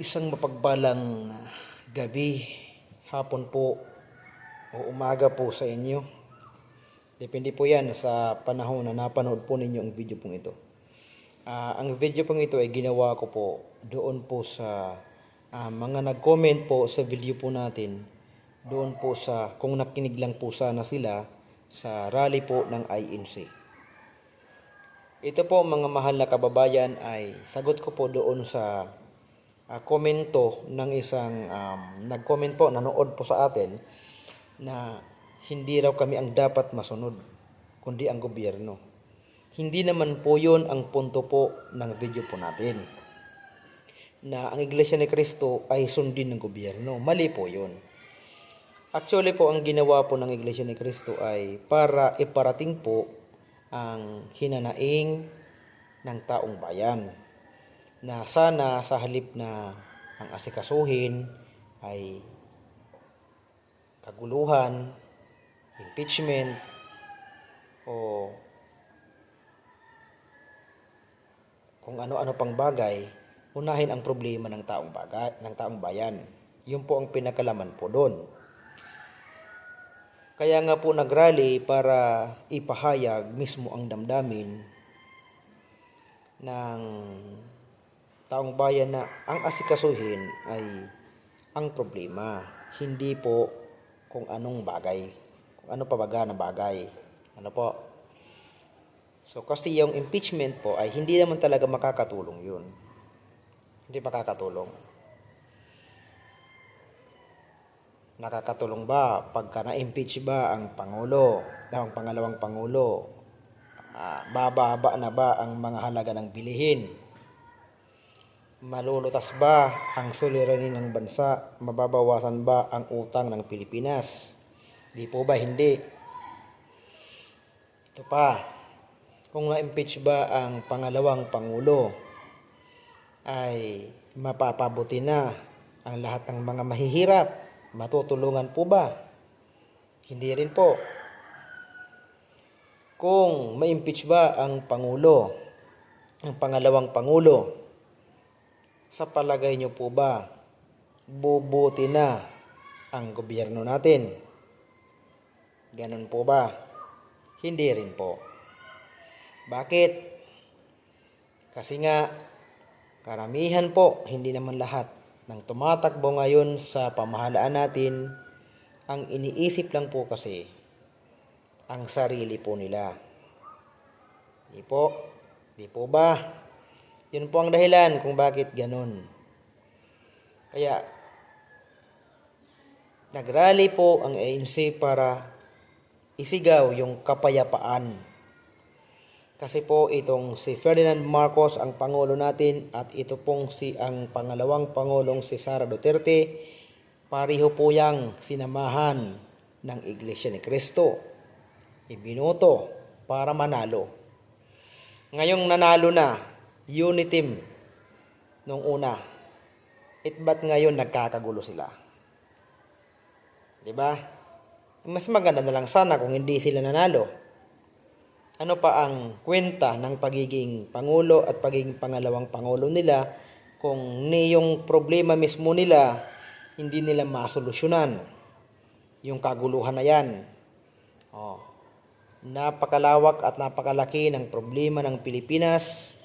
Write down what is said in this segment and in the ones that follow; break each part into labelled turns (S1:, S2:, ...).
S1: Isang mapagbalang gabi, hapon po, o umaga po sa inyo. Depende po yan sa panahon na napanood po ninyo ang video pong ito. Ah, ang video pong ito ay ginawa ko po doon po sa ah, mga nag-comment po sa video po natin. Doon po sa, kung nakinig lang po sana sila sa rally po ng INC. Ito po mga mahal na kababayan ay sagot ko po doon sa ah, komento ng isang um, nag-comment po, nanood po sa atin na hindi raw kami ang dapat masunod, kundi ang gobyerno. Hindi naman po yon ang punto po ng video po natin. Na ang Iglesia ni Cristo ay sundin ng gobyerno. Mali po yon. Actually po, ang ginawa po ng Iglesia ni Cristo ay para iparating po ang hinanaing ng taong bayan na sana sa halip na ang asikasuhin ay kaguluhan, impeachment, o kung ano-ano pang bagay, unahin ang problema ng taong bagay, ng taong bayan. Yun po ang pinakalaman po doon. Kaya nga po nagrally para ipahayag mismo ang damdamin ng taong bayan na ang asikasuhin ay ang problema, hindi po kung anong bagay, kung ano pa baga na bagay. Ano po? So kasi yung impeachment po ay hindi naman talaga makakatulong yun. Hindi makakatulong. Nakakatulong ba pagka na-impeach ba ang Pangulo, ang pangalawang Pangulo? Ah, bababa na ba ang mga halaga ng bilihin? Malulutas ba ang suliranin ng bansa? Mababawasan ba ang utang ng Pilipinas? Di po ba hindi? Ito pa, kung na-impeach ba ang pangalawang Pangulo, ay mapapabuti na ang lahat ng mga mahihirap. Matutulungan po ba? Hindi rin po. Kung ma-impeach ba ang Pangulo, ang pangalawang Pangulo, sa palagay niyo po ba, bubuti na ang gobyerno natin? Ganun po ba? Hindi rin po. Bakit? Kasi nga, karamihan po, hindi naman lahat, ng tumatakbo ngayon sa pamahalaan natin, ang iniisip lang po kasi, ang sarili po nila. Di po? Di po ba? Yun po ang dahilan kung bakit ganun. Kaya, nagrally po ang ANC para isigaw yung kapayapaan. Kasi po itong si Ferdinand Marcos ang pangulo natin at ito pong si ang pangalawang pangulong si Sara Duterte pariho po yang sinamahan ng Iglesia ni Cristo. Ibinuto para manalo. Ngayong nanalo na, unity nung una. It ba't ngayon nagkakagulo sila? 'Di ba? Mas maganda na lang sana kung hindi sila nanalo. Ano pa ang kwenta ng pagiging pangulo at pagiging pangalawang pangulo nila kung ni yung problema mismo nila hindi nila masolusyonan yung kaguluhan na yan. Oh. Napakalawak at napakalaki ng problema ng Pilipinas.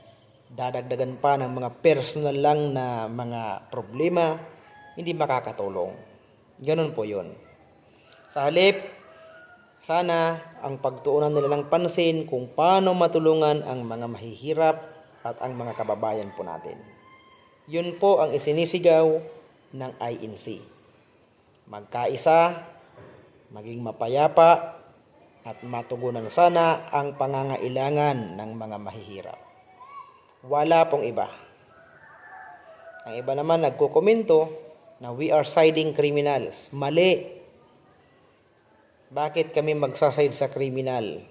S1: Dadagdagan pa ng mga personal lang na mga problema, hindi makakatulong. Ganun po yun. Sa halip, sana ang pagtuunan nila ng pansin kung paano matulungan ang mga mahihirap at ang mga kababayan po natin. Yun po ang isinisigaw ng INC. Magkaisa, maging mapayapa, at matugunan sana ang pangangailangan ng mga mahihirap. Wala pong iba. Ang iba naman nagkukomento na we are siding criminals. Mali. Bakit kami magsaside sa kriminal?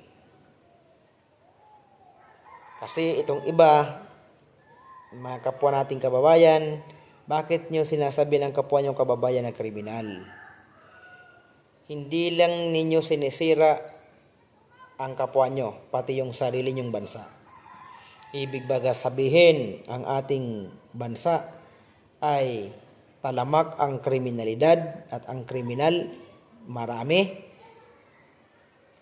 S1: Kasi itong iba, mga kapwa nating kababayan, bakit nyo sinasabi ng kapwa nyo kababayan na kriminal? Hindi lang ninyo sinisira ang kapwa nyo, pati yung sarili nyong bansa. Ibig baga sabihin, ang ating bansa ay talamak ang kriminalidad at ang kriminal marami.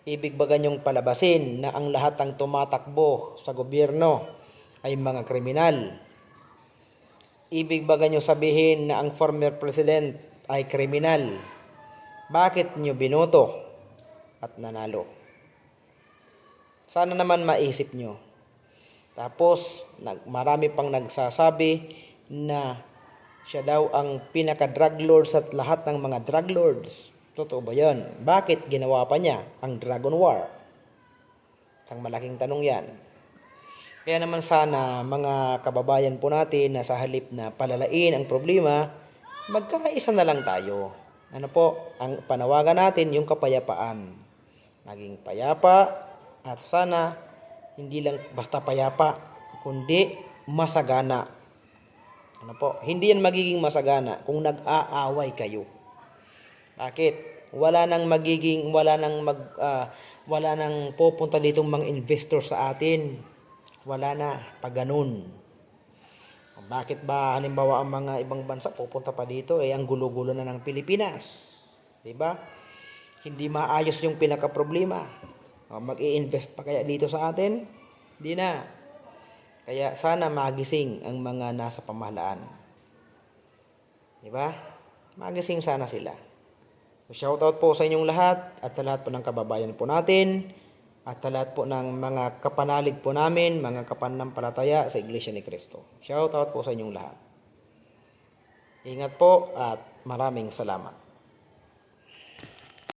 S1: Ibig ba ganyong palabasin na ang lahat ng tumatakbo sa gobyerno ay mga kriminal? Ibig ba ganyong sabihin na ang former president ay kriminal? Bakit nyo binoto at nanalo? Sana naman maisip nyo. Tapos, nag, marami pang nagsasabi na siya daw ang pinaka-drug lord sa lahat ng mga drug lords. Totoo ba yan? Bakit ginawa pa niya ang Dragon War? Isang malaking tanong yan. Kaya naman sana mga kababayan po natin na sa halip na palalain ang problema, magkakaisa na lang tayo. Ano po, ang panawagan natin yung kapayapaan. Maging payapa at sana hindi lang basta payapa, kundi masagana. Ano po, hindi yan magiging masagana kung nag-aaway kayo. Bakit? Wala nang magiging wala nang mag ah, wala nang pupunta dito mga investor sa atin. Wala na pag ganun. Bakit ba halimbawa ang mga ibang bansa pupunta pa dito eh ang gulo-gulo na ng Pilipinas? 'Di ba? Hindi maayos yung pinaka problema. Mag-i-invest pa kaya dito sa atin? Hindi na. Kaya sana magising ang mga nasa pamahalaan. 'Di ba? Magising sana sila. So, shoutout po sa inyong lahat at sa lahat po ng kababayan po natin at sa lahat po ng mga kapanalig po namin, mga kapanampalataya sa Iglesia ni Cristo. Shoutout po sa inyong lahat. Ingat po at maraming salamat.